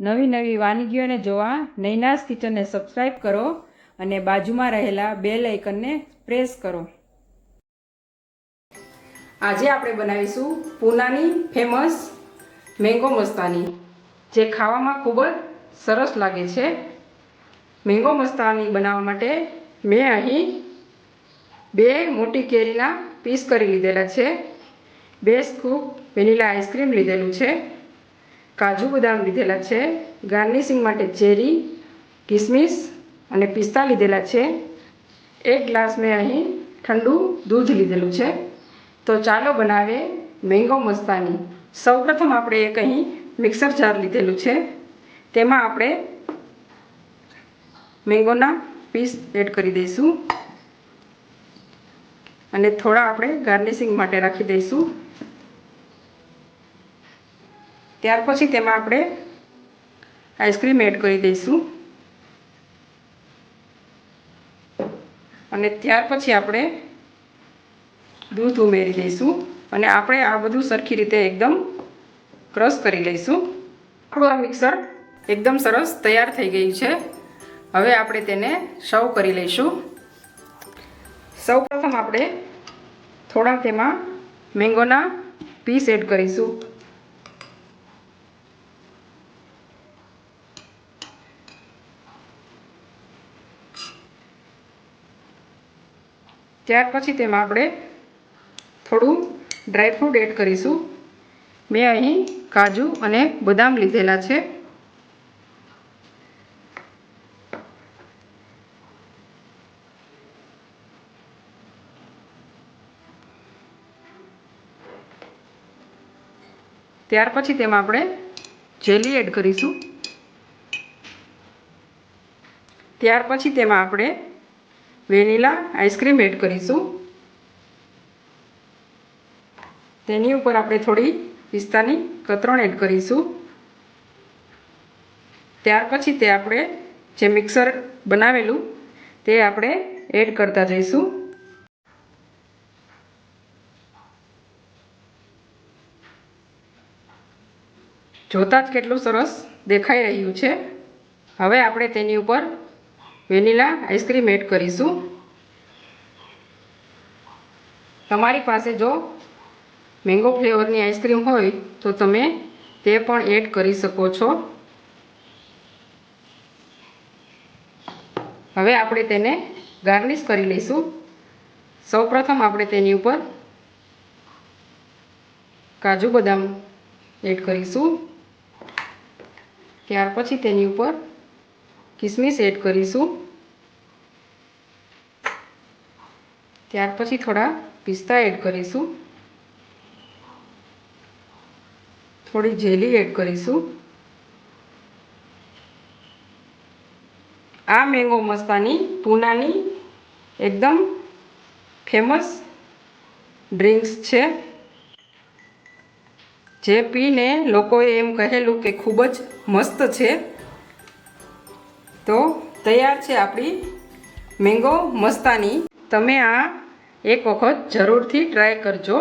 નવી નવી વાનગીઓને જોવા નૈનાસ કિચનને સબસ્ક્રાઈબ કરો અને બાજુમાં રહેલા બેલ આઇકનને પ્રેસ કરો. આજે આપણે બનાવીશું પૂનાની ફેમસ મેંગો મસ્તાની, જે ખાવામાં ખૂબ જ સરસ લાગે છે. મેંગો મસ્તાની બનાવવા માટે મેં અહીં બે મોટી કેરીના પીસ કરી લીધેલા છે. બે સ્કૂપ વેનીલા આઈસ્ક્રીમ લીધેલું છે. કાજુ બદામ લીધેલા છે, ગાર્નિશિંગ માટે ચેરી કિસમિસ અને પિસ્તા લીધેલા છે. એક ગ્લાસ મેં અહીં ઠંડુ દૂધ લીધેલું છે. તો ચાલો બનાવે મેંગો મસ્તાની. સૌપ્રથમ આપણે એક અહીં મિક્સર જાર લીધેલું છે. તેમાં આપણે મેંગોના પીસ એડ કરી દઈશું. અને થોડા આપણે ગાર્નિશિંગ માટે રાખી દઈશું. ત્યાર પછી તેમાં આપણે આઈસ્ક્રીમ એડ કરી દઈશું. અને ત્યાર પછી આપણે દૂધ ઉમેરી દઈશું અને આપણે આ બધું સરખી રીતે એકદમ ક્રશ કરી લઈશું. આપણું આ મિક્સર એકદમ સરસ તૈયાર થઈ ગયું છે. હવે આપણે તેને સર્વ કરી લઈશું. સૌ પ્રથમ આપણે થોડા તેમાં મેંગોના પીસ એડ કરીશું. ત્યાર પછી તેમાં આપણે થોડું ડ્રાયફ્રૂટ એડ કરીશું. મેં અહીં કાજુ અને બદામ લીધેલા છે. ત્યાર પછી તેમાં આપણે જેલી એડ કરીશું. ત્યાર પછી તેમાં આપણે વેનીલા આઈસ્ક્રીમ એડ કરીશું. તેની ઉપર આપણે થોડી પિસ્તાની કતરણ એડ કરીશું. ત્યાર પછી તે આપણે જે મિક્સર બનાવેલું તે આપણે એડ કરતા જઈશું. જોતાં જ કેટલું સરસ દેખાઈ રહ્યું છે. હવે આપણે તેની ઉપર વેનીલા આઈસ્ક્રીમ એડ કરીશું. તમારી પાસે જો મેંગો ફ્લેવરની આઈસ્ક્રીમ હોય તો તમે તે પણ એડ કરી શકો છો. હવે આપણે તેને ગાર્નિશ કરી લઈશું. સૌપ્રથમ આપણે તેની ઉપર કાજુ બદામ એડ કરીશું. ત્યાર પછી તેની ઉપર કિસમિસ એડ કરીશું. ત્યાર પછી થોડા પિસ્તા એડ કરીશું. થોડી જેલી એડ કરીશું. આ મેંગો મસ્તાની પૂનાની એકદમ ફેમસ ડ્રિંક્સ છે. જે પીને લોકોએ એમ કહેલું કે ખૂબ જ મસ્ત છે. તો તૈયાર છે આપણી મેંગો મસ્તાની. તમે આ એક વખત જરૂરથી ટ્રાય કરજો.